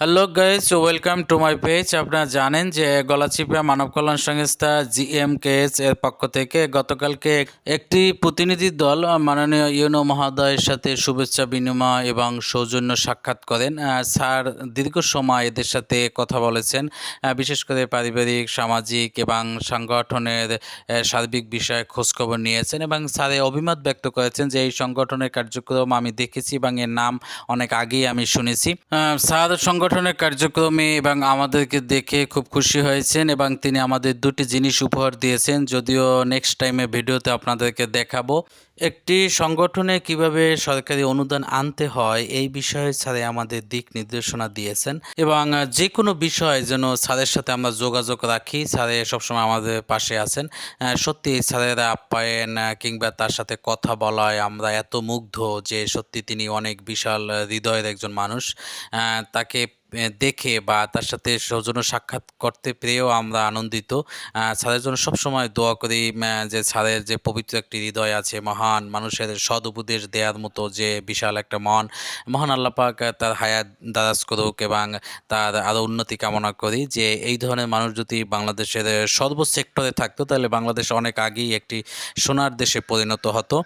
Hello guys welcome to my page আপনারা জানেন যে গলাচিপা মানব কল্যাণ সংস্থা জিএমকেএস এর পক্ষ থেকে গতকালকে একটি প্রতিনিধি দল মাননীয় ইউনো মহোদয়ের সাথে শুভেচ্ছা বিনিময় এবং সৌজন্য সাক্ষাৎ করেন স্যার দীর্ঘ সময় এদের সাথে কথা বলেছেন বিশেষ করে পারিবারিক সামাজিক এবং সংগঠনের সার্বিক বিষয়ে খোঁজখবর নিয়েছেন এবং স্যার অভিমত ব্যক্ত করেছেন যে এই সংগঠনের কার্যক্রম আমি দেখেছি এবং এর নাম অনেক আগেই আমি শুনেছি স্যার সংগঠনের কার্যক্রমে এবং আমাদেরকে দেখে খুব খুশি হয়েছেন এবং তিনি আমাদের দুটি জিনিস উপহার দিয়েছেন। যদিও নেক্সট টাইমে ভিডিওতে আপনাদেরকে দেখাবো। একটি সংগঠনে কীভাবে সরকারি অনুদান আনতে হয়, এই বিষয়ে স্যারে আমাদের দিক নির্দেশনা দিয়েছেন এবং যে কোনো বিষয় যেন স্যারের সাথে আমরা যোগাযোগ রাখি, স্যারে সবসময় আমাদের পাশে আছেন। সত্যি স্যারের আপ্যায়ন কিংবা তার সাথে কথা বলায় আমরা এত মুগ্ধ যে সত্যি তিনি অনেক বিশাল হৃদয়ের একজন মানুষ। তাকে দেখে বা তার সাথে সৌজন্য সাক্ষাৎ করতে পেরেও আমরা আনন্দিত। স্যারের জন্য সবসময় দোয়া করি যে স্যারের যে পবিত্র একটি হৃদয় আছে মহান মানুষের সদ উপদেশ দেওয়ার মতো যে বিশাল একটা মন মহান আল্লাহ পাক আহ, তার হায়াত দারাজ করুক এবং তার আরও উন্নতি কামনা করি যে এই ধরনের মানুষ যদি বাংলাদেশের আহ, সর্ব সেক্টরে থাকতো তাহলে বাংলাদেশ অনেক আগেই একটি সোনার দেশে পরিণত হতো।